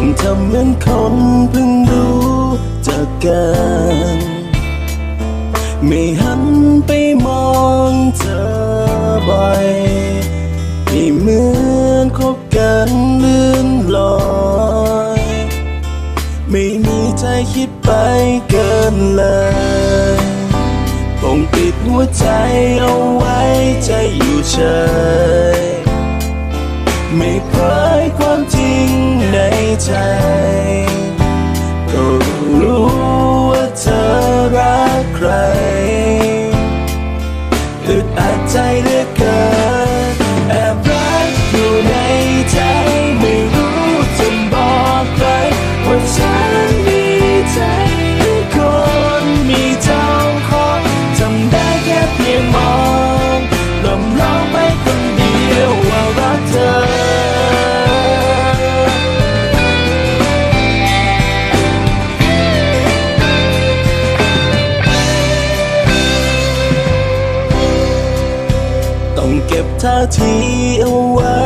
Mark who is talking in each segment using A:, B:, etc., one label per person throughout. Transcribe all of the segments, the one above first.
A: คงทำเหมือนคนเพิ่งรู้จักกันไม่หันไปมองเธอบ่อยไม่เหมือนคบกันลื่นลอยไม่มีใจคิดไปเกินเลยคงปิดหัวใจเอาไว้ใจอยู่เฉย ไม่เผยความจริงในใจ ก็รู้ว่าเธอรักใครอึดอัดใจเท่าทีเอาไว้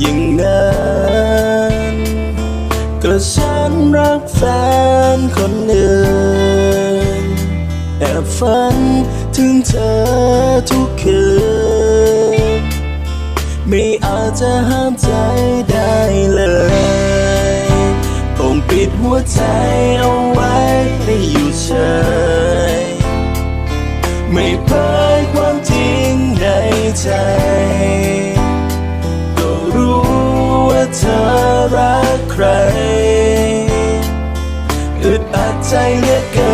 A: อย่างนั้นก็ฉันรักแฟนคนอื่นแอบฝันถึงเธอทุกคืนไม่อาจจะห้ามใจได้เลยคงปิดหัวใจเอาไว้ให้อยู่เฉยไม่เผยความจริงในใจ ဆိုင်ရက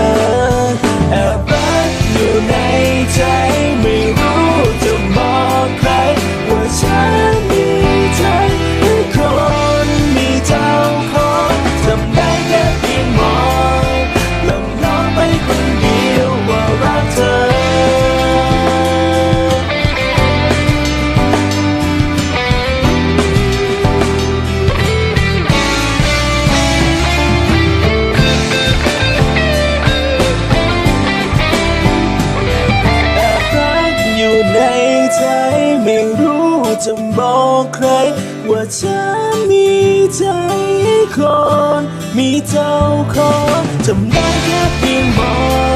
A: ไม่รู้จะบอกใคร ว่าฉันมีใจคน มีเจ้าของจำได้แค่เพียงมอง